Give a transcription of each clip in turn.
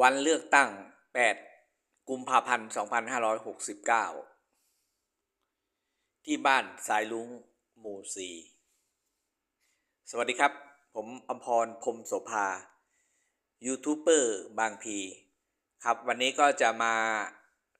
วันเลือกตั้ง 8 กุมภาพันธ์ 2569 ที่บ้านสายลุงหมู่ 4 สวัสดีครับ ผมอมพรพรมโสภา ยูทูบเบอร์บางพี ครับ วันนี้ก็จะมา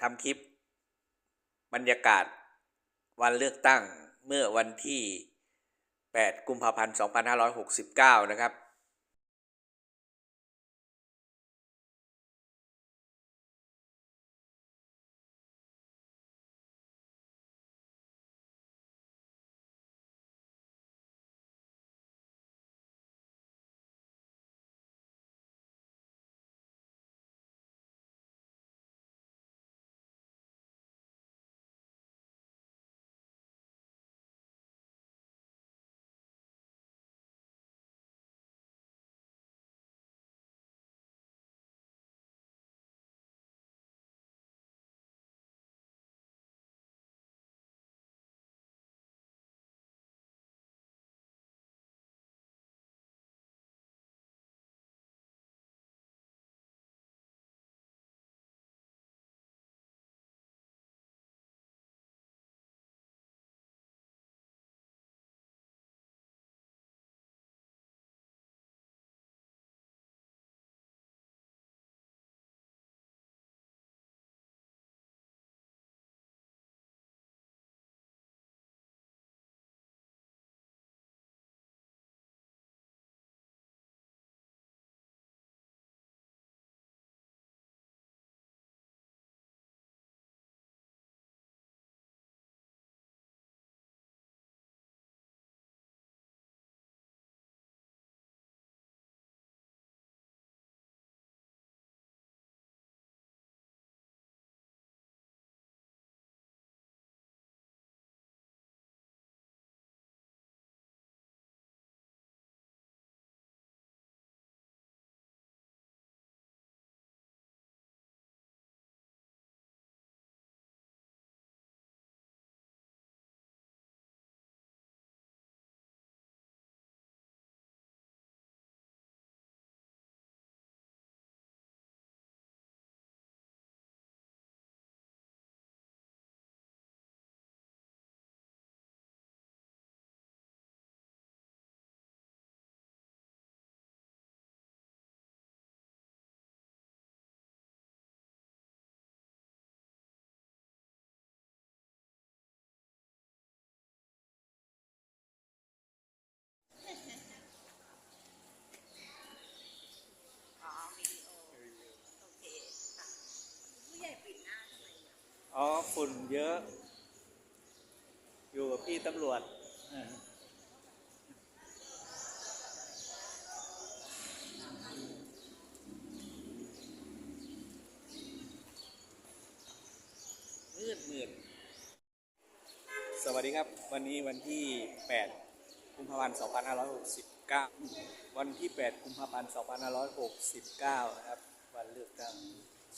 ทำคลิป บรรยากาศวันเลือกตั้งเมื่อวันที่ 8 กุมภาพันธ์ 2569 นะครับ ฝุ่นเยอะ อยู่กับพี่ตำรวจอ่ามืดมืดสวัสดีครับ วันนี้วันที่ 8 กุมภาพันธ์ 2569 วันที่ 8 กุมภาพันธ์ 2569 นะครับ วันเลือกตั้ง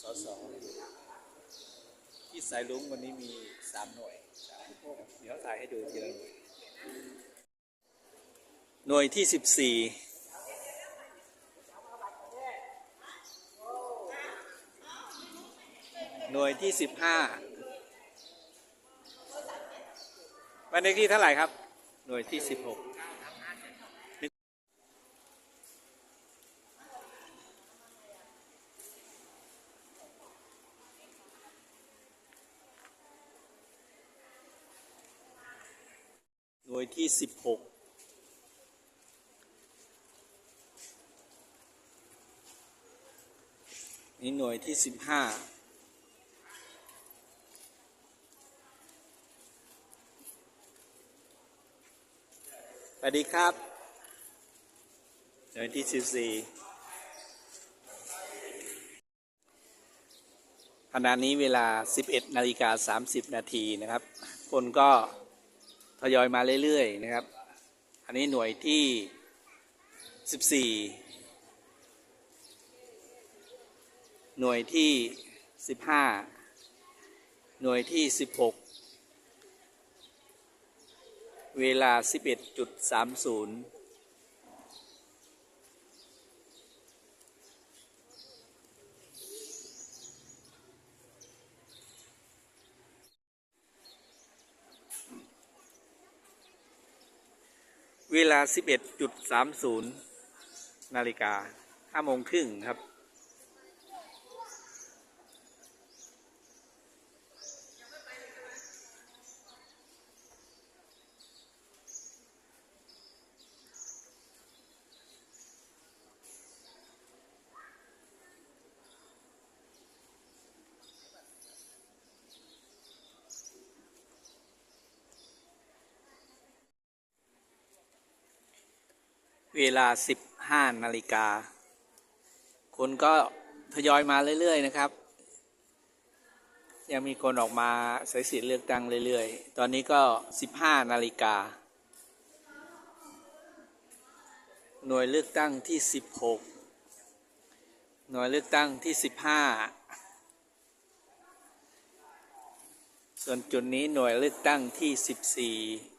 สส ที่สายลุงวันนี้มีสามหน่วยเดี๋ยวถ่ายให้ดูทีละหน่วย หน่วยที่สิบสี่หน่วยที่สิบห้าวันเลขที่เท่าไหร่ครับ หน่วยที่สิบหก ที่สิบหกนี่หน่วยที่สิบห้าสวัสดีครับ หน่วยที่สิบสี่ขณะนี้เวลา 11นาฬิกา30 นาทีนะครับ คนก็ ทยอยมาเรื่อยๆนะครับ อันนี้หน่วยที่ 14 หน่วยที่ 15 หน่วยที่ 16 เวลา 11.30 วลา 11.30 นาฬิกา5โมงครึ่งครับ เวลา 15นาฬิกา คนก็ทยอยมาเรื่อย ๆ นะครับ ยังมีคนออกมาใช้สิทธิ์เลือกตั้งเรื่อย ๆ ตอนนี้ก็ 15นาฬิกา หน่วยเลือกตั้งที่ 16 หน่วยเลือกตั้งที่ 15 ส่วนจุดนี้หน่วยเลือกตั้งที่ 14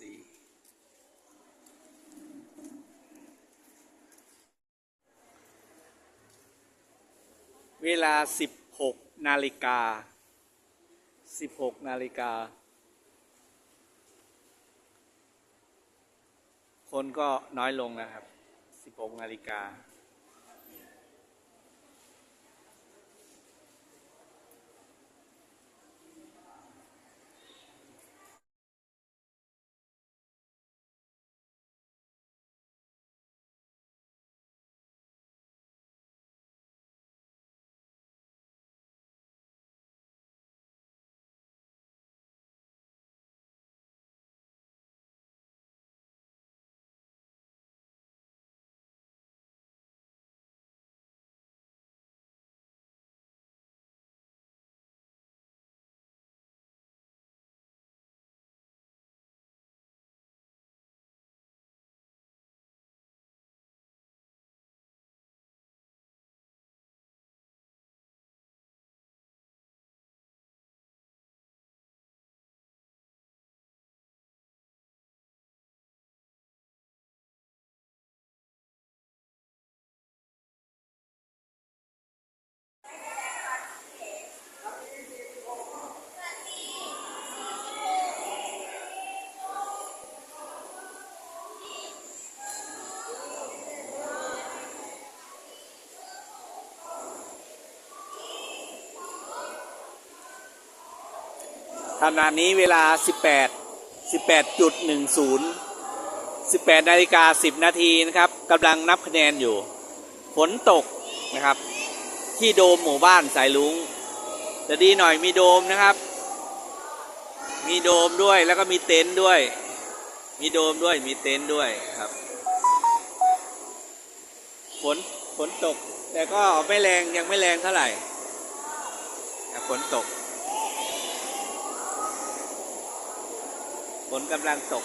สีเวลาสิบหกนาฬิกาสิบหกนาฬิกา คนก็น้อยลงนะครับสิบหกนาฬิกา ขณะนี้เวลา 18 18.10 18นาฬิกา10 นาทีนะครับกำลังนับคะแนนอยู่ ฝนตกนะครับ ที่โดมหมู่บ้านสายลุงแต่ดีหน่อยมีโดมนะครับ มีโดมด้วยแล้วก็มีเต็นท์ด้วย มีโดมด้วยมีเต็นท์ด้วยครับฝนฝนตก แต่ก็ไม่แรงยังไม่แรงเท่าไหร่แต่ฝนตก ฝนกำลังตก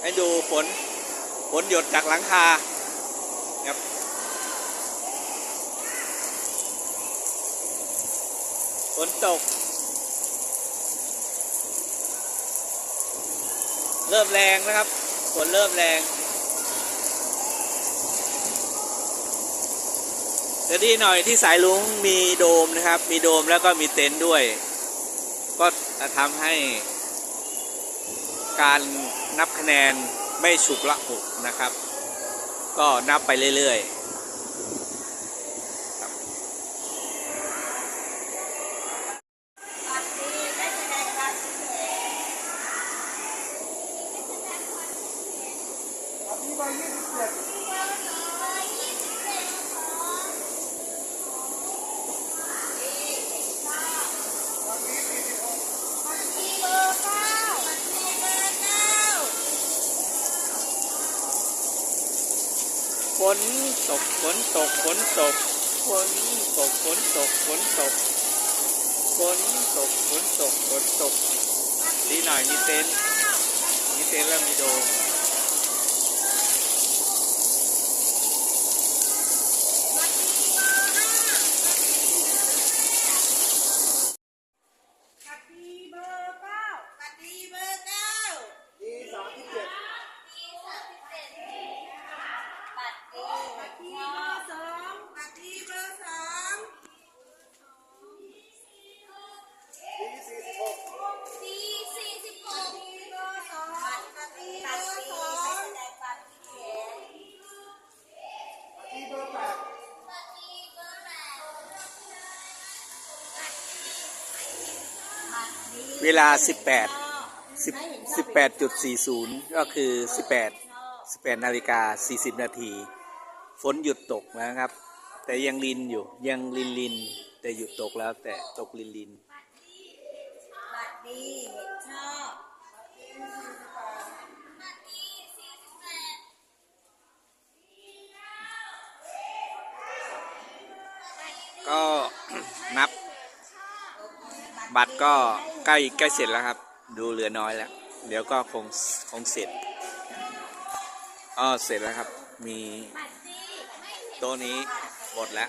ให้ดูฝน ฝนหยดจากหลังคาครับฝนตก เริ่มแรงนะครับฝนเริ่มแรงจะดีหน่อยที่สายลุงมีโดมนะครับ มีโดมแล้วก็มีเต็นท์ด้วย ก็จะทำให้การนับคะแนน ไม่ฉุกละหุกนะครับ ก็นับไปเรื่อยๆครับฝ นตกฝนตกฝนตกฝนตกฝนตกฝนตกฝนตกฝนตกฝนตกดีหน่อยมีเต็นท์มีเต็นท์แล้วมีโดม เวลา 18.18.40 ก็คือ 18 18นาฬิกา 40 นาที ฝนหยุดตกนะครับ แต่ยังลินอยู่ยังลินลิน แต่หยุดตกแล้วแต่ตกลินลินบัตรดีเห็นชอบก็นับ บัตรก็ ใกล้ใกล้เสร็จแล้วครับ ดูเหลือน้อยแล้ว เดี๋ยวก็คงคงเสร็จอ๋อเสร็จแล้วครับ มีบัตรดีไม่เห็นโต๊ะนี้หมดแล้ว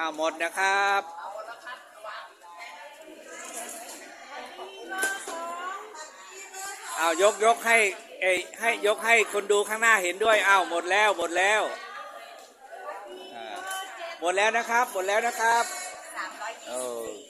อ้าวหมดนะครับอ้าวยกยกให้เอให้ยกให้คนดูข้างหน้าเห็นด้วยอ้าวหมดแล้วหมดแล้วหมดแล้วนะครับ หมดแล้วนะครับโอสิบเค